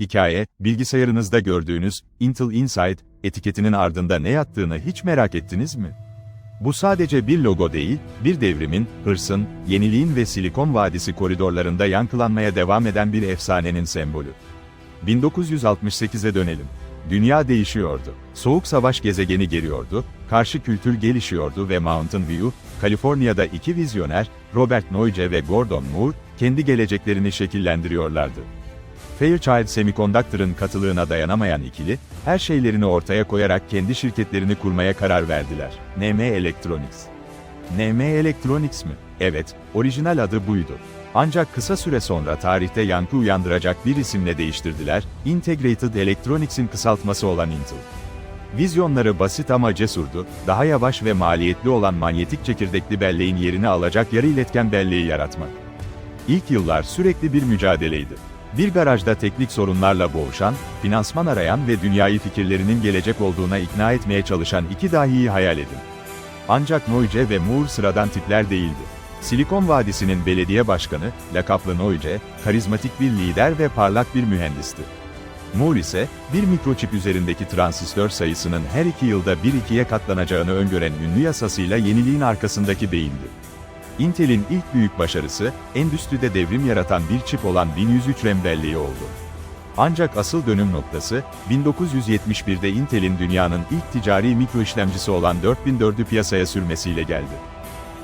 Hikaye, bilgisayarınızda gördüğünüz Intel Inside etiketinin ardında ne yattığını hiç merak ettiniz mi? Bu sadece bir logo değil, bir devrimin, hırsın, yeniliğin ve Silikon Vadisi koridorlarında yankılanmaya devam eden bir efsanenin sembolü. 1968'e dönelim. Dünya değişiyordu. Soğuk savaş gezegeni geliyordu, karşı kültür gelişiyordu ve Mountain View, Kaliforniya'da iki vizyoner, Robert Noyce ve Gordon Moore, kendi geleceklerini şekillendiriyorlardı. Fairchild Semiconductor'ın katılığına dayanamayan ikili, her şeylerini ortaya koyarak kendi şirketlerini kurmaya karar verdiler. NM Electronics. NM Electronics mi? Evet, orijinal adı buydu. Ancak kısa süre sonra tarihte yankı uyandıracak bir isimle değiştirdiler, Integrated Electronics'in kısaltması olan Intel. Vizyonları basit ama cesurdu, daha yavaş ve maliyetli olan manyetik çekirdekli belleğin yerini alacak yarı iletken belleği yaratmak. İlk yıllar sürekli bir mücadeleydi. Bir garajda teknik sorunlarla boğuşan, finansman arayan ve dünyayı fikirlerinin gelecek olduğuna ikna etmeye çalışan iki dahiyi hayal edin. Ancak Noyce ve Moore sıradan tipler değildi. Silikon Vadisi'nin belediye başkanı, lakaplı Noyce, karizmatik bir lider ve parlak bir mühendisti. Moore ise, bir mikroçip üzerindeki transistör sayısının her iki yılda bir ikiye katlanacağını öngören ünlü yasasıyla yeniliğin arkasındaki beyindi. Intel'in ilk büyük başarısı, endüstride devrim yaratan bir çip olan 1103 RAM belleği oldu. Ancak asıl dönüm noktası, 1971'de Intel'in dünyanın ilk ticari mikro işlemcisi olan 4004'ü piyasaya sürmesiyle geldi.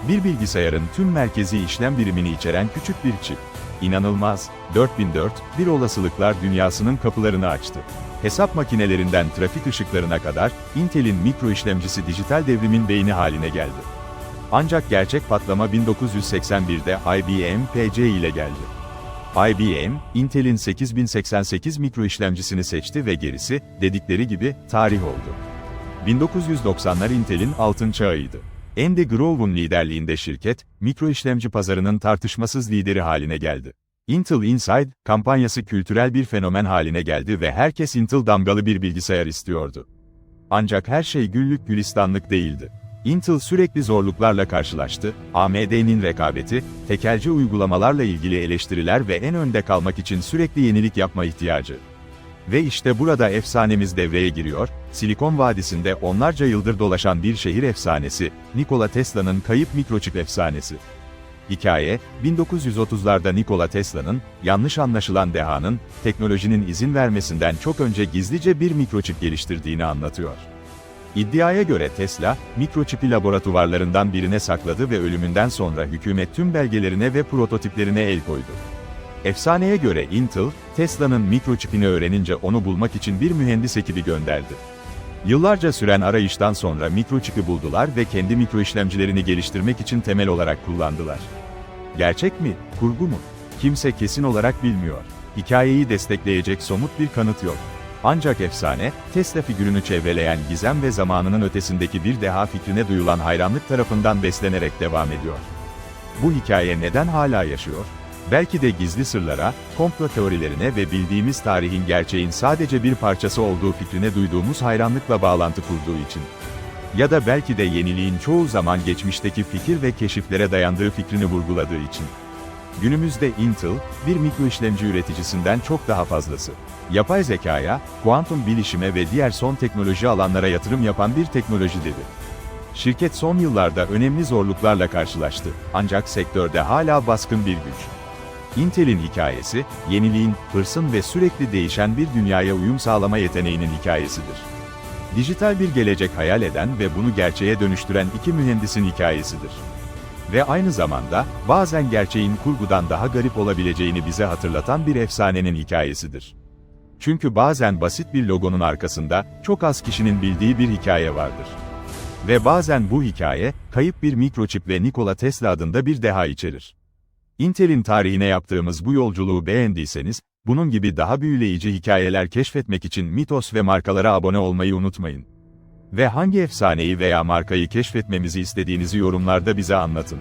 Bir bilgisayarın tüm merkezi işlem birimini içeren küçük bir çip. İnanılmaz, 4004, bir olasılıklar dünyasının kapılarını açtı. Hesap makinelerinden trafik ışıklarına kadar, Intel'in mikro işlemcisi dijital devrimin beyni haline geldi. Ancak gerçek patlama 1981'de IBM PC ile geldi. IBM, Intel'in 8088 mikro işlemcisini seçti ve gerisi, dedikleri gibi, tarih oldu. 1990'lar Intel'in altın çağıydı. Andy Grove'un liderliğinde şirket, mikro işlemci pazarının tartışmasız lideri haline geldi. Intel Inside, kampanyası kültürel bir fenomen haline geldi ve herkes Intel damgalı bir bilgisayar istiyordu. Ancak her şey güllük gülistanlık değildi. Intel sürekli zorluklarla karşılaştı, AMD'nin rekabeti, tekelci uygulamalarla ilgili eleştiriler ve en önde kalmak için sürekli yenilik yapma ihtiyacı. Ve işte burada efsanemiz devreye giriyor, Silikon Vadisi'nde onlarca yıldır dolaşan bir şehir efsanesi, Nikola Tesla'nın kayıp mikroçip efsanesi. Hikaye, 1930'larda Nikola Tesla'nın, yanlış anlaşılan dehanın, teknolojinin izin vermesinden çok önce gizlice bir mikroçip geliştirdiğini anlatıyor. İddiaya göre Tesla, mikroçipi laboratuvarlarından birine sakladı ve ölümünden sonra hükümet tüm belgelerine ve prototiplerine el koydu. Efsaneye göre Intel, Tesla'nın mikroçipini öğrenince onu bulmak için bir mühendis ekibi gönderdi. Yıllarca süren arayıştan sonra mikroçipi buldular ve kendi mikro işlemcilerini geliştirmek için temel olarak kullandılar. Gerçek mi, kurgu mu? Kimse kesin olarak bilmiyor. Hikayeyi destekleyecek somut bir kanıt yok. Ancak efsane, Tesla figürünü çevreleyen gizem ve zamanının ötesindeki bir deha fikrine duyulan hayranlık tarafından beslenerek devam ediyor. Bu hikaye neden hala yaşıyor? Belki de gizli sırlara, komplo teorilerine ve bildiğimiz tarihin gerçeğin sadece bir parçası olduğu fikrine duyduğumuz hayranlıkla bağlantı kurduğu için. Ya da belki de yeniliğin çoğu zaman geçmişteki fikir ve keşiflere dayandığı fikrini vurguladığı için. Günümüzde Intel, bir mikro işlemci üreticisinden çok daha fazlası. Yapay zekaya, kuantum bilişime ve diğer son teknoloji alanlara yatırım yapan bir teknoloji devi. Şirket son yıllarda önemli zorluklarla karşılaştı, ancak sektörde hala baskın bir güç. Intel'in hikayesi, yeniliğin, hırsın ve sürekli değişen bir dünyaya uyum sağlama yeteneğinin hikayesidir. Dijital bir gelecek hayal eden ve bunu gerçeğe dönüştüren iki mühendisin hikayesidir. Ve aynı zamanda, bazen gerçeğin kurgudan daha garip olabileceğini bize hatırlatan bir efsanenin hikayesidir. Çünkü bazen basit bir logonun arkasında, çok az kişinin bildiği bir hikaye vardır. Ve bazen bu hikaye, kayıp bir mikroçip ve Nikola Tesla adında bir deha içerir. Intel'in tarihine yaptığımız bu yolculuğu beğendiyseniz, bunun gibi daha büyüleyici hikayeler keşfetmek için Mitos ve markalara abone olmayı unutmayın. Ve hangi efsaneyi veya markayı keşfetmemizi istediğinizi yorumlarda bize anlatın.